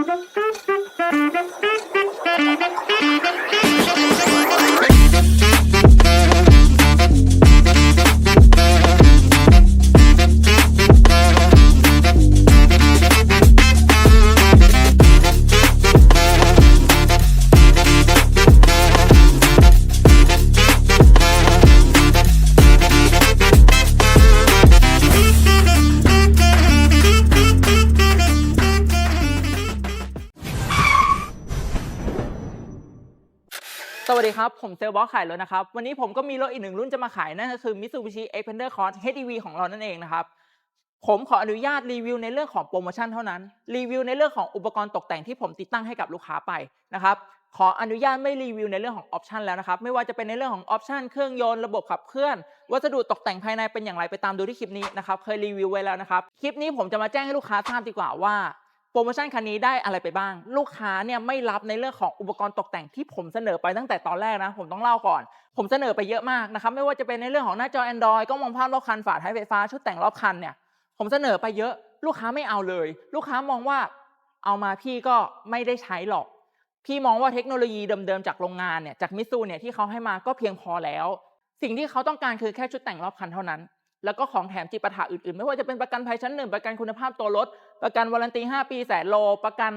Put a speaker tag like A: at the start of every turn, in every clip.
A: สวั ครับ ผมเซลล์บอสขายรถนะครับ วันนี้ผมก็มีรถอีกหนึ่งรุ่นจะมาขายนั่นก็คือ Mitsubishi Xpander Cross HEV ของเรานั่นเองนะครับ ผมขออนุญาตรีวิวในเรื่องของโปรโมชั่นเท่านั้น รีวิวในเรื่องของอุปกรณ์ตกแต่งที่ผมติดตั้งให้กับลูกค้าไปนะครับ ขออนุญาตไม่รีวิวในเรื่องของออปชันแล้วนะครับ ไม่ว่าจะเป็นในเรื่องของออปชันเครื่องยนต์ระบบขับเคลื่อน วัสดุตกแต่งภายในเป็นอย่างไรไปตามดูที่คลิปนี้นะครับ เคยรีวิวไว้แล้วนะครับ คลิปนี้ผมจะมาแจ้งให้ลูกค้าทราบดีกว่าว่า โปรโมชั่นคันนี้ได้อะไรไปบ้าง ลูกค้าเนี่ยไม่รับในเรื่องของอุปกรณ์ตกแต่งที่ผมเสนอไปตั้งแต่ตอนแรกนะ ผมต้องเล่าก่อน ผมเสนอไปเยอะมากนะครับไม่ว่าจะเป็นในเรื่องของหน้าจอ Android กล้องมองภาพรอบคันฝาท้ายไฟฟ้าชุดแต่งรอบคันเนี่ยผมเสนอไปเยอะลูกค้าไม่เอาเลย ลูกค้ามองว่าเอามาพี่ก็ไม่ได้ใช้หรอก พี่มองว่าเทคโนโลยีเดิมๆจากโรงงานเนี่ยจากมิตซูเนี่ยที่เขาให้มาก็เพียงพอแล้ว สิ่งที่เขาต้องการคือแค่ชุดแต่งรอบคันเท่านั้น แล้วก็ของแถมจิปาถะอื่นๆ ไม่ว่าจะเป็นประกันภัยชั้นหนึ่งประกันคุณภาพตัวรถ ประกันวารันตี 5 ปีแสนโล ประกัน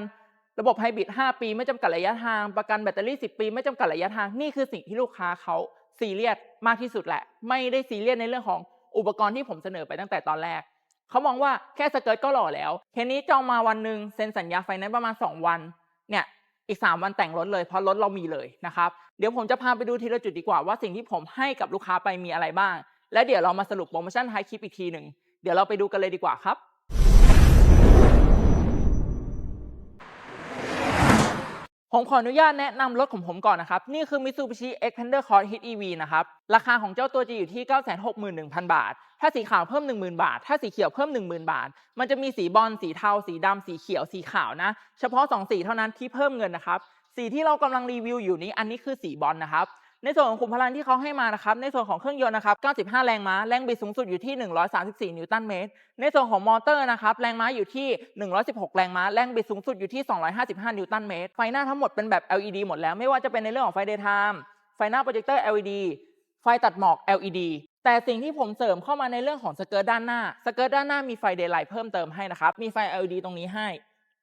A: ระบบไฮบริด 5 ปี ไม่จำกัดระยะทาง ประกันแบตเตอรี่ 10 ปี ไม่จำกัดระยะทาง นี่คือสิ่งที่ลูกค้าเขาซีเรียสมากที่สุดแหละ ไม่ได้ซีเรียสในเรื่องของอุปกรณ์ที่ผมเสนอไปตั้งแต่ตอนแรก เขามองว่าแค่สเกิร์ตก็หล่อแล้วเคนี้จองมาวันหนึ่งเซ็นสัญญาไฟแนนซ์ประมาณ 2 วัน เนี่ยอีก 3 วันแต่งรถเลยเพราะรถเรามีเลยนะครับ เดี๋ยวผมจะพาไปดูทีละจุดดีกว่าว่าสิ่งที่ผมให้กับลูกค้าไปมีอะไรบ้าง และเดี๋ยวเรามาสรุปโปรโมชั่นท้ายคลิปอีกทีหนึ่งเดี๋ยวเราไปดูกันเลยดีกว่าครับ ผมขออนุญาตแนะนำรถของผมก่อนนะครับ นี่คือ Mitsubishi Xpander Cross Hit EV นะครับ ราคาของเจ้าตัวจะอยู่ที่ 961,000 บาท ถ้าสีขาวเพิ่ม 10,000 บาท ถ้าสีเขียวเพิ่ม 10,000 บาท มันจะมีสีบอลสีเทา สีดำสีเขียวสีขาวนะ เฉพาะ 2 สีเท่านั้นที่เพิ่มเงินนะครับสีที่เรากำลังรีวิวอยู่นี้อันนี้คือสีบอลนะครับ ในส่วนของขุมพลังที่เขาให้มานะครับในส่วนของเครื่องยนต์นะครับ 95 แรงม้า แรงบิดสูงสุดอยู่ที่ 134 นิวตันเมตร ในส่วนของมอเตอร์นะครับแรงม้าอยู่ที่ 116 แรงม้า แรงบิดสูงสุดอยู่ที่ 255 นิวตันเมตร ไฟหน้าทั้งหมดเป็นแบบ LED หมดแล้วไม่ว่าจะเป็นในเรื่องของไฟ daytime ไฟหน้าโปรเจคเตอร์ LED ไฟตัดหมอก LED แต่สิ่งที่ผมเสริมเข้ามาในเรื่องของสเกิร์ตด้านหน้า สเกิร์ตด้านหน้ามีไฟ daylight เพิ่มเติมให้นะครับ มีไฟ LED ตรงนี้ให้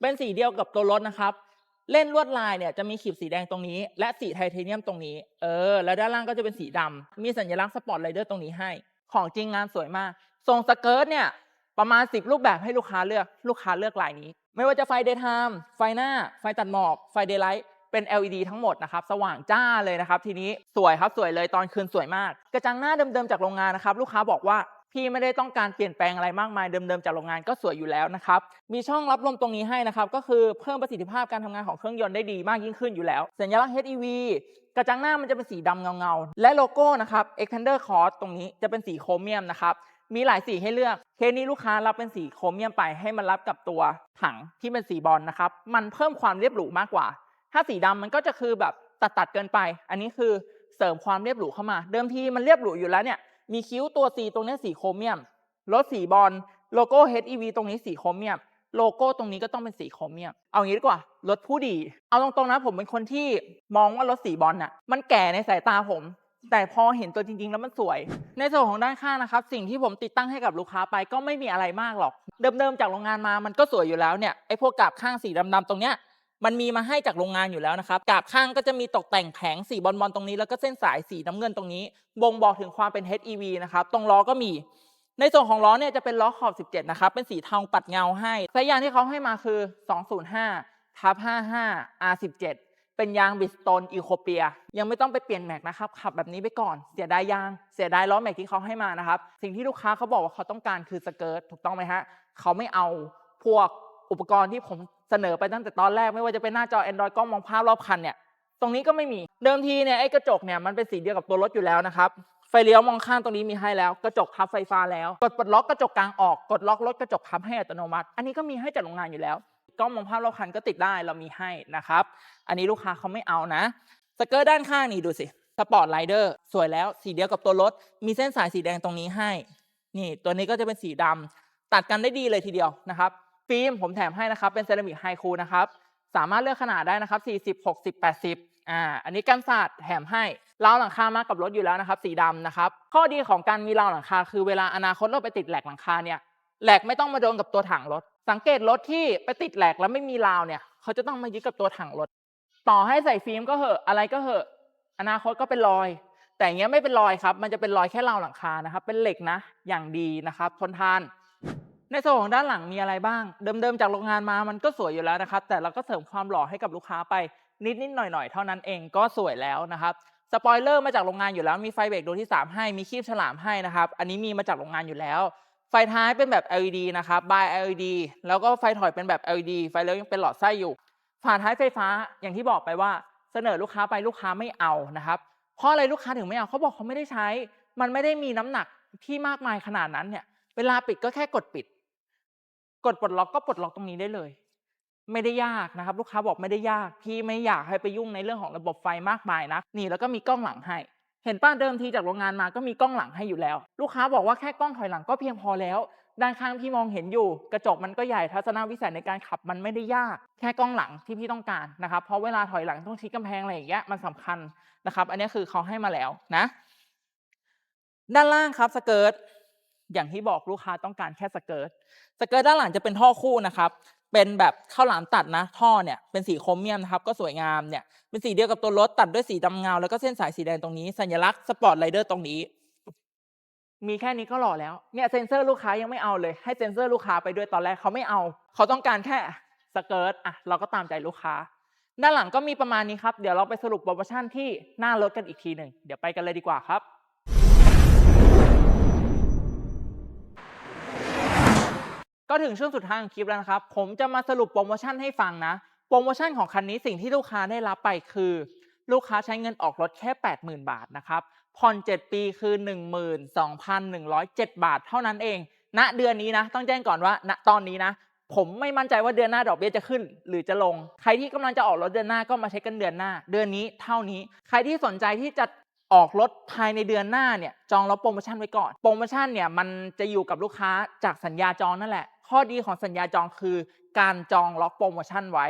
A: เป็นสีเดียวกับตัวรถนะครับ เล่นลวดลายเนี่ยจะมีขีดสีแดงตรงนี้ และสีไทเทเนียมตรงนี้ เออ แล้วด้านล่างก็จะเป็นสีดำมีสัญลักษณ์สปอร์ตไรเดอร์ตรงนี้ให้ ของจริงงานสวยมาก ทรงสเกิร์ตเนี่ยประมาณ 10 รูปแบบให้ลูกค้าเลือก ลูกค้าเลือกลายนี้ ไม่ว่าจะไฟ daytime ไฟหน้า ไฟตัดหมอก ไฟ daylight เป็น LED ทั้งหมดนะครับ สว่างจ้าเลยนะครับ ทีนี้สวยครับสวยเลยตอนคืนสวยมาก กระจังหน้าเดิมๆจากโรงงานนะครับ ลูกค้าบอกว่า พี่ไม่ได้ต้องการเปลี่ยนแปลงอะไรมากมายเดิมๆจากโรงงานก็สวยอยู่แล้วนะครับ มีช่องรับลมตรงนี้ให้นะครับ ก็คือเพิ่มประสิทธิภาพการทำงานของเครื่องยนต์ได้ดีมากยิ่งขึ้นอยู่แล้ว สัญลักษณ์ HEV กระจังหน้ามันจะเป็นสีดำเงาๆ และโลโก้นะครับ Expander Cross ตรงนี้จะเป็นสีโครเมียมนะครับ มีหลายสีให้เลือก เคสนี้ลูกค้ารับเป็นสีโครเมียมไปให้มันรับกับตัวถังที่เป็นสีบอลนะครับ มันเพิ่มความเรียบหรูมากกว่า ถ้าสีดำมันก็จะคือแบบตัดตัดๆเกินไป อันนี้คือเสริมความเรียบหรูเข้ามา เดิมทีมันเรียบหรูอยู่แล้วเนี่ย มีคิ้วตัว C ตรงนี้สีโครเมียม รถสีบอล โลโก้ HEV ตรงนี้สีโครเมียม โลโก้ตรงนี้ก็ต้องเป็นสีโครเมียม เอางี้ดีกว่า รถผู้ดี เอาตรงๆนะผมเป็นคนที่มองว่ารถสีบอลน่ะ มันแก่ในสายตาผม แต่พอเห็นตัวจริงๆ แล้วมันสวย ในส่วนของด้านข้างนะครับ สิ่งที่ผมติดตั้งให้กับลูกค้าไปก็ไม่มีอะไรมากหรอก เดิมๆจากโรงงานมา มันก็สวยอยู่แล้วเนี่ย ไอ้พวกกาบข้างสีดำๆตรงเนี้ย มันมีมาให้จากโรงงานอยู่แล้วนะครับกาบข้างก็จะมีตกแต่งแผงสีบอลๆตรงนี้ แล้วก็เส้นสายสีน้ำเงินตรงนี้ บ่งบอกถึงความเป็น HEV นะครับ ตรงล้อก็มี ในส่วนของล้อเนี่ยจะเป็นล้อขอบ 17 นะครับ เป็นสีเทาปัดเงาให้สายยางที่เขาให้มาคือ 205ทับ55 R17 เป็นยางบิสโตนอีโคเปีย ยังไม่ต้องไปเปลี่ยนแม็กนะครับ ขับแบบนี้ไปก่อน เสียดายยาง เสียดายล้อแม็กที่เขาให้มานะครับ สิ่งที่ลูกค้าเขาบอกว่าเขาต้องการคือสเกิร์ต ถูกต้องไหมฮะ เขาไม่เอาพวกอุปกรณ์ที่ผม เสนอไปตั้งแต่ตอนแรกไม่ว่าจะเป็นหน้าจอ Android กล้องมองภาพรอบคันเนี่ยตรงนี้ก็ไม่มีเดิมทีเนี่ยไอ้กระจกเนี่ยมันเป็นสีเดียวกับตัวรถอยู่แล้วนะครับไฟเลี้ยวมองข้างตรงนี้มีให้แล้ว กระจกพับไฟฟ้าแล้ว กดปลดล็อกกระจกกลางออกกดล็อกรถกระจกพับให้อัตโนมัติ อันนี้ก็มีให้จากโรงงานอยู่แล้วกล้องมองภาพรอบคันก็ติดได้เรามีให้นะครับอันนี้ลูกค้าเขาไม่เอานะสเกิร์ด้านข้างนี่ดูสิสปอร์ตไลเดอร์สวยแล้วสีเดียวกับตัวรถ มีเส้นสายสีแดงตรงนี้ให้ นี่ตัวนี้ก็จะเป็นสีดำตัดกันได้ดีเลยทีเดียวนะครับ ฟิล์มผมแถมให้นะครับ เป็นเซรามิกไฮคูนะครับ สามารถเลือกขนาดได้นะครับ 40 60 80 อ่า อันนี้กันศาสตร์แถมให้ราวหลังคามากับรถอยู่แล้วนะครับ สีดำนะครับ ข้อดีของการมีราวหลังคา คือเวลาอนาคตเราไปติดแหลกหลังคาเนี่ย แหลกไม่ต้องมาโดนกับตัวถังรถ สังเกตรถที่ไปติดแหลกแล้วไม่มีราวเนี่ย เขาจะต้องมายึดกับตัวถังรถ ต่อให้ใส่ฟิล์มก็เหอะ อะไรก็เหอะ อนาคตก็เป็นรอย แต่อย่างเงี้ยไม่เป็นรอยครับ มันจะเป็นรอยแค่ราวหลังคานะครับ เป็นเหล็กนะ อย่างดีนะครับ ทนทาน ในส่วนของด้านหลังมีอะไรบ้าง เดิมๆจากโรงงานมามันก็สวยอยู่แล้วนะครับ แต่เราก็เสริมความหล่อให้กับลูกค้าไปนิดๆหน่อยๆ เท่านั้นเองก็สวยแล้วนะครับสปอยเลอร์มาจากโรงงานอยู่แล้วมีไฟเบรกดวงที่ 3 ให้มีคีบฉลามให้นะครับ อันนี้มีมาจากโรงงานอยู่แล้ว ไฟท้ายเป็นแบบ LED นะครับบาย LED แล้วก็ไฟถอยเป็นแบบ LED ไฟเลี้ยวยังเป็นหลอดไส้อยู่ ฝาท้ายไฟฟ้าอย่างที่บอกไปว่าเสนอลูกค้าไปลูกค้าไม่เอานะครับ เพราะอะไรลูกค้าถึงไม่เอาเขาบอกเขาไม่ได้ใช้ มันไม่ได้มีน้ำหนักที่มากมายขนาดนั้นเนี่ย เวลาปิดก็แค่กดปิด กดปลดล็อกก็ปลดล็อกตรงนี้ได้เลย ไม่ได้ยากนะครับ ลูกค้าบอกไม่ได้ยากพี่ไม่อยากให้ไปยุ่งในเรื่องของระบบไฟมากมายนะนี่แล้วก็มีกล้องหลังให้ เห็นป้าเดิมทีจากโรงงานมาก็มีกล้องหลังให้อยู่แล้ว ลูกค้าบอกว่าแค่กล้องถอยหลังก็เพียงพอแล้ว ด้านข้างพี่มองเห็นอยู่ กระจกมันก็ใหญ่ทัศนวิสัยในการขับมันไม่ได้ยาก แค่กล้องหลังที่พี่ต้องการนะครับเพราะเวลาถอยหลังต้องชี้กำแพงอะไรอย่างเงี้ยมันสำคัญนะครับ อันนี้คือเขาให้มาแล้วนะ ด้านล่างครับสเกิร์ต อย่างที่บอกลูกค้าต้องการแค่สเกิร์ตสเกิร์ตด้านหลังจะเป็นท่อคู่นะครับ เป็นแบบข้าวหลามตัดนะท่อเนี่ยเป็นสีโครเมียมนะครับก็สวยงามเนี่ยเป็นสีเดียวกับตัวรถตัดด้วยสีดำเงา แล้วก็เส้นสายสีแดงตรงนี้สัญลักษณ์สปอร์ตไรเดอร์ตรงนี้ มีแค่นี้ก็หล่อแล้วเนี่ยเซ็นเซอร์ลูกค้ายังไม่เอาเลยให้เซ็นเซอร์ลูกค้าไปด้วยตอนแรกเขาไม่เอา เขาต้องการแค่สเกิร์ตอะเราก็ตามใจลูกค้า ด้านหลังก็มีประมาณนี้ครับเดี๋ยวเราไปสรุปโปรโมชั่นที่หน้ารถกันอีกทีหนึ่งเดี๋ยวไปกันเลยดีกว่าครับ ก็ถึงช่วงสุดท้ายของคลิปแล้วนะครับ ผมจะมาสรุปโปรโมชั่นให้ฟังนะ โปรโมชั่นของคันนี้สิ่งที่ลูกค้าได้รับไปคือ ลูกค้าใช้เงินออกรถแค่ 80,000 บาทนะครับผ่อน 7 ปีคือ 12,107 บาทเท่านั้นเอง ณเดือนนี้นะ ต้องแจ้งก่อนว่าณตอนนี้นะ ผมไม่มั่นใจว่าเดือนหน้าดอกเบี้ยจะขึ้น หรือจะลง ใครที่กำลังจะออกรถเดือนหน้าก็มาเช็คกันเดือนหน้า เดือนนี้เท่านี้ ใครที่สนใจที่จะออกรถภายในเดือนหน้าเนี่ยจองรับโปรโมชั่นไว้ก่อน โปรโมชั่นเนี่ยมันจะอยู่กับลูกค้าจากสัญญาจองนั่นแหละ ข้อดีของสัญญาจองคือ การจองล็อกโปรโมชั่นไว้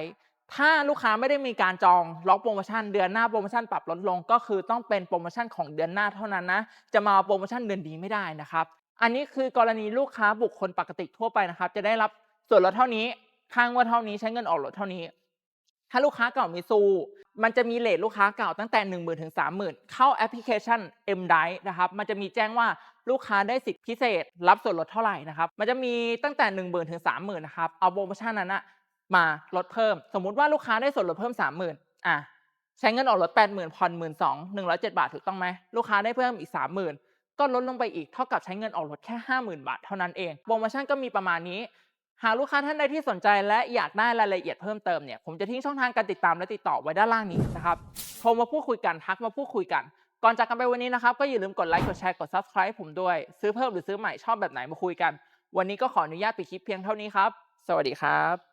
A: ถ้าลูกค้าไม่ได้มีการจองล็อกโปรโมชั่นเดือนหน้าโปรโมชั่นปรับลดลง ก็คือต้องเป็นโปรโมชั่นของเดือนหน้าเท่านั้นนะ จะมาโปรโมชั่นเดือนนี้ไม่ได้นะครับ อันนี้คือกรณีลูกค้าบุคคลปกติทั่วไปนะครับ จะได้รับส่วนลดเท่านี้ค่างวดเท่านี้ใช้เงินออกรถเท่านี้ ถ้าลูกค้าเก่ามีซู มันจะมีเลทลูกค้าเก่าตั้งแต่ 1 0,000 ถึง 30,000 เข้าแอปพลิเคชัน M d i นะครับ มันจะมีแจ้งว่า ลูกค้าได้สิทธิพิเศษ รับส่วนลดเท่าไหร่นะครับ มันจะมีตั้งแต่ 1 0,000 ถึง 30,000 นะครับ เอาโปรโมชั่นนั้นนะมาลดเพิ่ม สมมุติว่าลูกค้าได้ส่วนลดเพิ่ม 30,000อะใช้เงินออกรถ 80,000ผ่อน12,000 107 บาทถูกต้องไหมลูกค้าได้เพิ่มอีก 30,000 ก็ลดลงไปอีกเท่ากับใช้เงินออกรถแค่ 50,000 บาทเท่านั้นเองโปรโมชั่นก็มีประมาณนี้ หากลูกค้าท่านใดที่สนใจและอยากได้รายละเอียดเพิ่มเติมเนี่ยผมจะทิ้งช่องทางการติดตามและติดต่อไว้ด้านล่างนี้นะครับโทรมาพูดคุยกันทักมาพูดคุยกัน ก่อนจากกันไปวันนี้นะครับก็อย่าลืมกดไลค์กดแชร์กด subscribe ผมด้วย ซื้อเพิ่มหรือซื้อใหม่ชอบแบบไหนมาคุยกัน วันนี้ก็ขออนุญาตปิดคลิปเพียงเท่านี้ครับ สวัสดีครับ